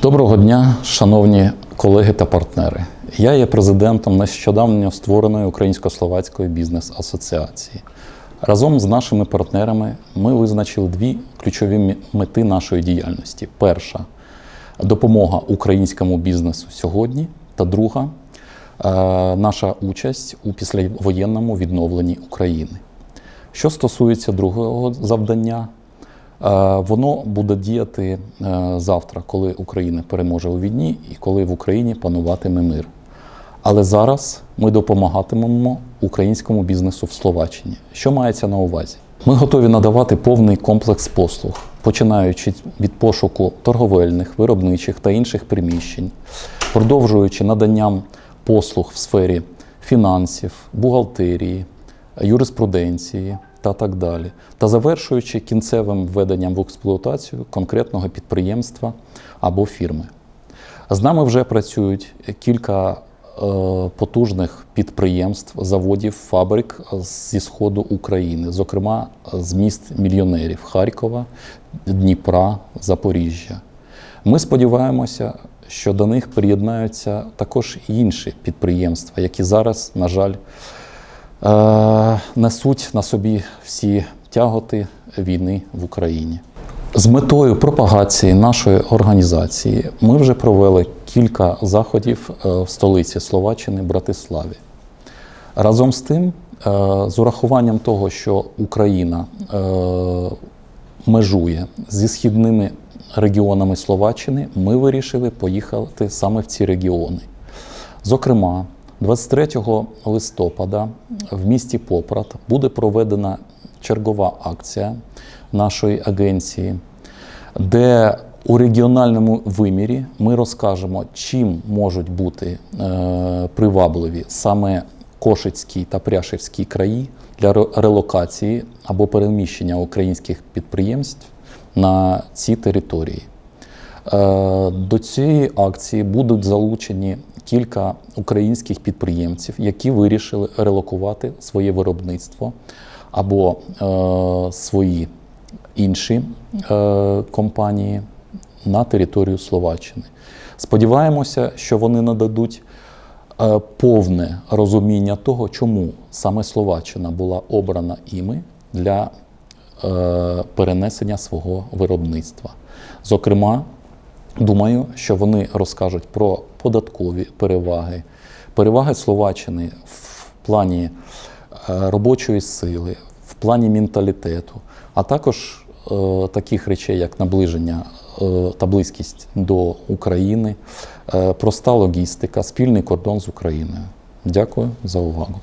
Доброго дня, шановні колеги та партнери. Я є президентом нещодавно створеної Українсько-Словацької бізнес-асоціації. Разом з нашими партнерами ми визначили дві ключові мети нашої діяльності: перша допомога українському бізнесу сьогодні, та друга е, наша участь у післявоєнному відновленні України. Що стосується другого завдання, воно буде діяти е, завтра, коли Україна переможе у війні і коли в Україні пануватиме мир. Але зараз ми допомагатимемо українському бізнесу в Словаччині. Що мається на увазі? Ми готові надавати повний комплекс послуг, починаючи від пошуку торговельних, виробничих та інших приміщень, продовжуючи наданням послуг в сфері фінансів, бухгалтерії, юриспруденції та так далі, та завершуючи кінцевим введенням в експлуатацію конкретного підприємства або фірми. З нами вже працюють кілька е, потужних підприємств, заводів, фабрик зі сходу України, зокрема з міст мільйонерів Харкова, Дніпра, Запоріжжя. Ми сподіваємося, що до них приєднаються також інші підприємства, які зараз, на жаль, несуть на собі всі тяготи війни в Україні. З метою пропагації нашої організації ми вже провели кілька заходів е, в столиці Словаччини Братиславі. Разом з тим, е, з урахуванням того, що Україна е, межує зі східними регіонами Словаччини, ми вирішили поїхати саме в ці регіони. Зокрема, 23 листопада в місті Попрат буде проведена чергова акція нашої агенції, де у регіональному вимірі ми розкажемо, чим можуть бути е, привабливі саме Кошицький та Пряшевський краї для релокації або переміщення українських підприємств на ці території. Е, До цієї акції будуть залучені кілька українських підприємців, які вирішили релокувати своє виробництво або е, свої інші е, компанії на територію Словаччини. Сподіваємося, що вони нададуть е, повне розуміння того, чому саме Словаччина була обрана іми для е, перенесення свого виробництва. Зокрема, думаю, що вони розкажуть про податкові переваги, переваги Словаччини в плані е, робочої сили, в плані менталітету, а також е, таких речей, як наближення е, та близькість до України, проста логістика, спільний кордон з Україною. Дякую за увагу.